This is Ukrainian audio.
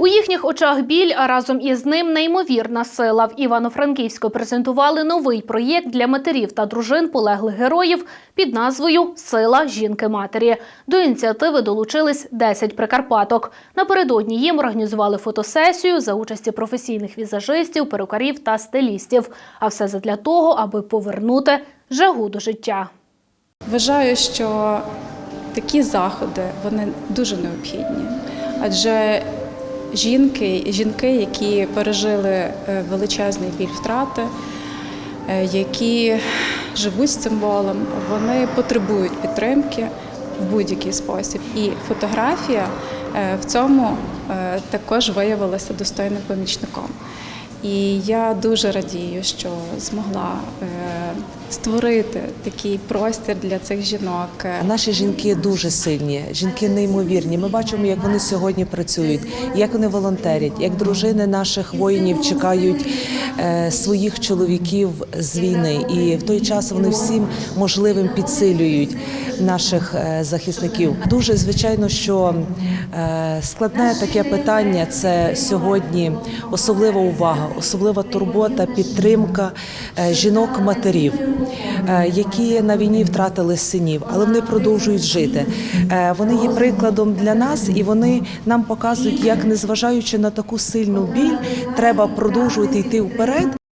У їхніх очах біль, а разом із ним неймовірна сила. В Івано-Франківську презентували новий проєкт для матерів та дружин полеглих героїв під назвою Сила жінки-матері. До ініціативи долучились 10 прикарпаток. Напередодні їм організували фотосесію за участі професійних візажистів, перукарів та стилістів. А все задля того, аби повернути жагу до життя. Вважаю, що такі заходи вони дуже необхідні, адже жінки, жінки, які пережили е, величезний біль втрати, е, які живуть з цим болем, вони потребують підтримки в будь-який спосіб. І фотографія е, в цьому також виявилася достойним помічником. І я дуже радію, що змогла е, створити такий простір для цих жінок. Наші жінки дуже сильні, жінки неймовірні. Ми бачимо, як вони сьогодні працюють, як вони волонтерять, як дружини наших воїнів чекають е, своїх чоловіків з війни. І в той час вони всім можливим підсилюють наших е, захисників. Дуже звичайно, що складне таке питання це сьогодні особлива увага, особлива турбота, підтримка е, жінок-матерів, е, які на війні втратили синів, але вони продовжують жити. Е, Вони є прикладом для нас, і вони нам показують, як незважаючи на таку сильну біль, треба продовжувати йти вперед